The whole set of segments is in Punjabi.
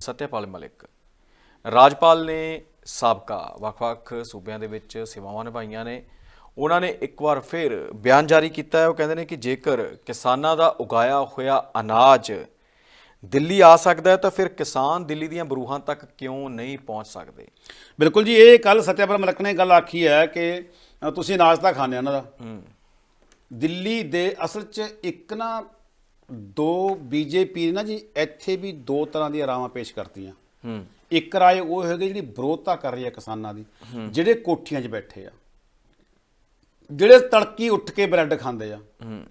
ਸਤਿਆਪਾਲ ਮਲਿਕ। ਰਾਜਪਾਲ ਨੇ ਸਾਬਕਾ ਵੱਖ-ਵੱਖ ਸੂਬਿਆਂ ਦੇ ਵਿੱਚ ਸੇਵਾਵਾਂ ਨਿਭਾਈਆਂ ਨੇ। ਉਹਨਾਂ ਨੇ ਇੱਕ ਵਾਰ ਫਿਰ ਬਿਆਨ ਜਾਰੀ ਕੀਤਾ ਹੈ। ਉਹ ਕਹਿੰਦੇ ਨੇ ਕਿ ਜੇਕਰ ਕਿਸਾਨਾਂ ਦਾ ਉਗਾਇਆ ਹੋਇਆ ਅਨਾਜ ਦਿੱਲੀ ਆ ਸਕਦਾ ਹੈ ਤਾਂ ਫਿਰ ਕਿਸਾਨ ਦਿੱਲੀ ਦੀਆਂ ਬਰੂਹਾਂ ਤੱਕ ਕਿਉਂ ਨਹੀਂ ਪਹੁੰਚ ਸਕਦੇ? ਬਿਲਕੁਲ ਜੀ ਇਹ ਕੱਲ ਸਤਿਆਪਾਲ ਮਲਕ ਨੇ ਗੱਲ ਆਖੀ ਹੈ ਕਿ ਤੁਸੀਂ ਅਨਾਜ ਤਾਂ ਖਾਣੇ ਉਹਨਾਂ ਦਾ। ਦਿੱਲੀ ਦੇ ਅਸਲ 'ਚ ਇੱਕ ਨਾ ਦੋ ਬੀਜੇਪੀ ਨੇ ਨਾ ਜੀ ਇੱਥੇ ਵੀ ਦੋ ਤਰ੍ਹਾਂ ਦੀਆਂ ਰਾਵਾਂ ਪੇਸ਼ ਕਰਤੀਆਂ। ਹੂੰ। ਇੱਕ ਰਾਏ ਉਹ ਹੈਗੀ ਜਿਹੜੀ ਵਿਰੋਧਤਾ ਕਰ ਰਹੀ ਹੈ ਕਿਸਾਨਾਂ ਦੀ ਜਿਹੜੇ ਕੋਠੀਆਂ 'ਚ ਬੈਠੇ ਆ। ਜਿਹੜੇ ਤੜਕੀ ਉੱਠ ਕੇ ਬ੍ਰੈਡ ਖਾਂਦੇ ਆ। ਹੂੰ।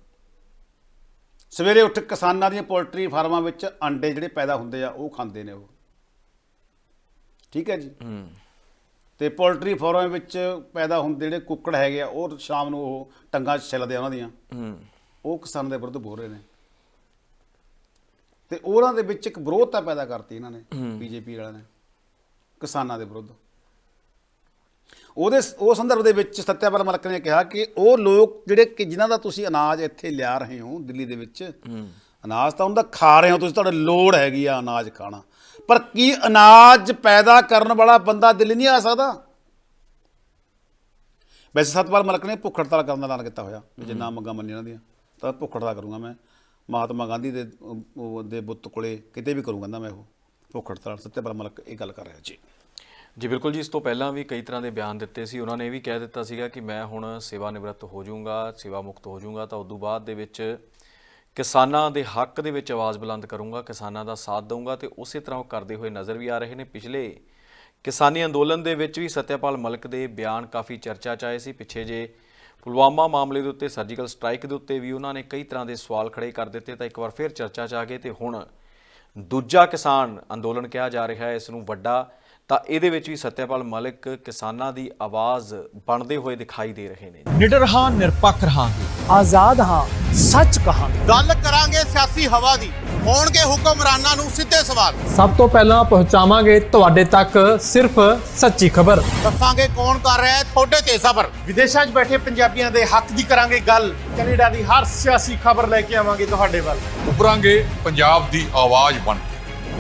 ਸਵੇਰੇ ਉੱਠ ਕਿਸਾਨਾਂ ਦੀਆਂ ਪੋਲਟਰੀ ਫਾਰਮਾਂ ਵਿੱਚ ਅੰਡੇ ਜਿਹੜੇ ਪੈਦਾ ਹੁੰਦੇ ਆ ਉਹ ਖਾਂਦੇ ਨੇ ਉਹ। ਠੀਕ ਹੈ ਜੀ? ਹੂੰ। ਤੇ ਪੋਲਟਰੀ ਫਾਰਮਾਂ ਵਿੱਚ ਪੈਦਾ ਹੁੰਦੇ ਜਿਹੜੇ ਕੁੱਕੜ ਹੈਗੇ ਆ ਉਹ ਸ਼ਾਮ ਨੂੰ ਉਹ ਟੰਗਾਂ 'ਚ ਛਿੱਲਦੇ ਆ ਉਹਨਾਂ ਦੀਆਂ। ਹੂੰ। ਉਹ ਕਿਸਾਨਾਂ ਦੇ ਵਿਰੁੱਧ ਬੋਲ ਰਹੇ ਨੇ। ਤੇ ਉਹਨਾਂ ਦੇ ਵਿੱਚ ਇੱਕ ਵਿਰੋਧਤਾ ਪੈਦਾ ਕਰਤੀ ਇਹਨਾਂ ਨੇ ਬੀਜੇਪੀ ਵਾਲਿਆਂ ਨੇ ਕਿਸਾਨਾਂ ਦੇ ਵਿਰੁੱਧ। ਉਹਦੇ ਉਹ ਸੰਦਰਭ ਦੇ ਵਿੱਚ ਸਤਿਆਪਾਲ ਮਲਕ ਨੇ ਕਿਹਾ ਕਿ ਉਹ ਲੋਕ ਜਿਹੜੇ ਕਿ ਜਿਨ੍ਹਾਂ ਦਾ ਤੁਸੀਂ ਅਨਾਜ ਇੱਥੇ ਲਿਆ ਰਹੇ ਹੋ ਦਿੱਲੀ ਦੇ ਵਿੱਚ ਅਨਾਜ ਤਾਂ ਉਹਨਾਂ ਦਾ ਖਾ ਰਹੇ ਹੋ ਤੁਸੀਂ ਤੁਹਾਡੇ ਲੋੜ ਹੈਗੀ ਆ ਅਨਾਜ ਖਾਣਾ। ਪਰ ਕੀ ਅਨਾਜ ਪੈਦਾ ਕਰਨ ਵਾਲਾ ਬੰਦਾ ਦਿੱਲੀ ਨਹੀਂ ਆ ਸਕਦਾ? ਵੈਸੇ ਸਤਪਾਲ ਮਲਕ ਨੇ ਭੁੱਖ ਹੜਤਾਲ ਕਰਨ ਦਾ ਐਲਾਨ ਕੀਤਾ ਹੋਇਆ ਵੀ ਜੇ ਨਾ ਮੰਗਾਂ ਮੰਨੀਆਂ ਇਹਨਾਂ ਦੀਆਂ ਤਾਂ ਭੁੱਖ ਹੜਤਾਲ ਕਰੂੰਗਾ ਮੈਂ। ਮਹਾਤਮਾ ਗਾਂਧੀ ਦੇ ਦੇ ਬੁੱਤ ਕੋਲੇ ਕਿਤੇ ਵੀ ਕਰੂੰਗਾ ਨਾ ਮੈਂ ਉਹ ਭੁੱਖ ਹੜਤਾਲ ਸਤਿਆਪਾਲ ਮਲਕ ਇਹ ਗੱਲ ਕਰ ਰਿਹਾ ਜੀ। ਜੀ ਬਿਲਕੁਲ ਜੀ, ਇਸ ਤੋਂ ਪਹਿਲਾਂ ਵੀ ਕਈ ਤਰ੍ਹਾਂ ਦੇ ਬਿਆਨ ਦਿੱਤੇ ਸੀ। ਉਹਨਾਂ ਨੇ ਇਹ ਵੀ ਕਹਿ ਦਿੱਤਾ ਸੀਗਾ ਕਿ ਮੈਂ ਹੁਣ ਸੇਵਾ ਨਿਵਰਤ ਹੋ ਜਾਊਂਗਾ, ਸੇਵਾ ਮੁਕਤ ਹੋ ਜਾਊਂਗਾ, ਤਾਂ ਉਦੋਂ ਬਾਅਦ ਦੇ ਵਿੱਚ ਕਿਸਾਨਾਂ ਦੇ ਹੱਕ ਦੇ ਵਿੱਚ ਆਵਾਜ਼ ਬੁਲੰਦ ਕਰੂੰਗਾ, ਕਿਸਾਨਾਂ ਦਾ ਸਾਥ ਦਊਂਗਾ ਤੇ ਉਸੇ ਤਰ੍ਹਾਂ ਉਹ ਕਰਦੇ ਹੋਏ ਨਜ਼ਰ ਵੀ ਆ ਰਹੇ ਨੇ। ਪਿਛਲੇ ਕਿਸਾਨੀ ਅੰਦੋਲਨ ਦੇ ਵਿੱਚ ਵੀ ਸਤਿਆਪਾਲ ਮਲਕ ਦੇ ਬਿਆਨ ਕਾਫੀ ਚਰਚਾ 'ਚ ਆਏ ਸੀ। ਪਿੱਛੇ ਜੇ ਪੁਲਵਾਮਾ ਮਾਮਲੇ ਦੇ ਉੱਤੇ ਸਰਜੀਕਲ ਸਟ੍ਰਾਈਕ ਦੇ ਉੱਤੇ ਵੀ ਉਹਨਾਂ ਨੇ ਕਈ ਤਰ੍ਹਾਂ ਦੇ ਸਵਾਲ ਖੜੇ ਕਰ ਦਿੱਤੇ, ਤਾਂ ਇੱਕ ਵਾਰ ਫਿਰ ਚਰਚਾ 'ਚ ਆ ਗਏ ਤੇ ਹੁਣ ਦੂਜਾ ਕਿਸਾਨ ਅੰਦੋਲਨ ਕਿਹਾ ਜਾ ਰਿਹਾ ਹੈ, ਇਸ ਨੂੰ ਵੱਡਾ ਤਾਂ ਇਹਦੇ ਵਿੱਚ ਵੀ ਸਤਿਆਪਾਲ ਮਲਿਕ ਕਿਸਾਨਾਂ ਦੀ ਆਵਾਜ਼ ਬਣਦੇ ਹੋਏ ਦਿਖਾਈ ਦੇ ਰਹੇ ਨੇ। ਨਿਡਰ ਹਾਂ ਨਿਰਪੱਖ ਰਹਾਂਗੇ। ਆਜ਼ਾਦ ਹਾਂ ਸੱਚ ਕਹਾਂਗੇ। ਗੱਲ ਕਰਾਂਗੇ ਸਿਆਸੀ ਹਵਾ ਦੀ। ਹੋਣਗੇ ਹੁਕਮਰਾਨਾਂ ਨੂੰ ਸਿੱਧੇ ਸਵਾਲ। ਸਭ ਤੋਂ ਪਹਿਲਾਂ ਪਹੁੰਚਾਵਾਂਗੇ ਤੁਹਾਡੇ ਤੱਕ ਸਿਰਫ ਸੱਚੀ ਖਬਰ। ਦੱਸਾਂਗੇ ਕੌਣ ਕਰ ਰਿਹਾ ਹੈ ਤੁਹਾਡੇ ਤੇ ਸਬਰ। ਵਿਦੇਸ਼ਾਂ 'ਚ ਬੈਠੇ ਪੰਜਾਬੀਆਂ ਦੇ ਹੱਕ ਦੀ ਕਰਾਂਗੇ ਗੱਲ। ਕੈਨੇਡਾ ਦੀ ਹਰ ਸਿਆਸੀ ਖਬਰ ਲੈ ਕੇ ਆਵਾਂਗੇ ਤੁਹਾਡੇ ਵੱਲ। ਉਭਰਾਂਗੇ ਪੰਜਾਬ ਦੀ ਆਵਾਜ਼ ਬਣ